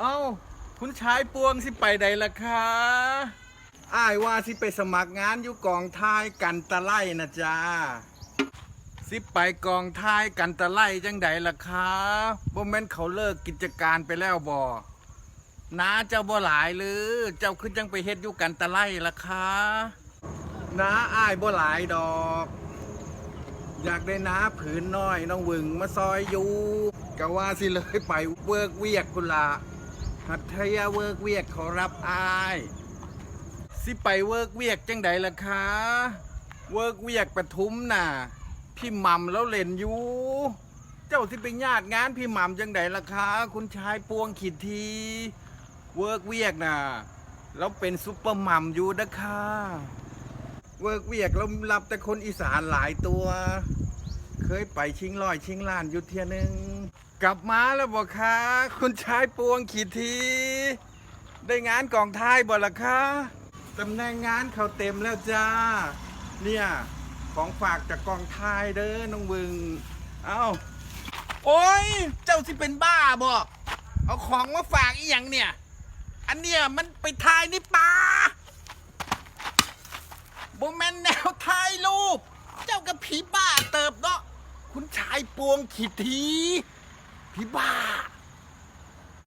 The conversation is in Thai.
เอ้า คุณชายปวงสิไปใดล่ะคะอ้ายว่าสิไปสมัครงานอยู่กองท้ายกันตะไลนะจ๊ะสิไปกองท้ายกันตะไลจังใดล่ะคะบ่แม่นเขาเลิกกิจการไปแล้วบ่น้าเจ้าบ่หลายหรือ เจ้าขึ้นจังไปเฮ็ดอยู่กันตะไลล่ะคะน้าอ้ายบ่หลายดอก อยากได้น้าผืนน้อยน้องวึงมาซอยอยู่กะว่าสิเลยไปเวิร์กเวียกคุณละ หัตถยาเวิร์กเวียกขอรับอาย สิไปเวิร์กเวียกจังใดล่ะคะ เวิร์กเวียกปทุมน่ะ พี่หม่ำแล้วเล่นอยู่ เจ้าสิไปญาติงานพี่หม่ำจังใดล่ะคะ คุณชายปวงขีดที เวิร์กเวียกน่ะแล้วเป็นซุปเปอร์หม่ำอยู่นะคะเวิร์กเวียกเรารับแต่คนอีสานหลายตัว เคยไปชิงลอยชิงล้านอยู่เทียนึง กลับมาแล้วบอกคะคุณชายปวงขีดที ได้งานกองท้ายบ่ละคะตำแหน่งงานเขาเต็มแล้วจ้า เนี่ย ของฝากจากกองท้ายเด้อน้องบึง เอ้า โอ้ย เจ้าสิเป็นบ้าบ่เอาของมาฝากอีหยังเนี่ย อันเนี้ยมันไปทายในป่าบ่แมนแนวถ่ายรูป เจ้ากับผีบ้าเติบเนาะ คุณชายปวงขีดที ผีบ้า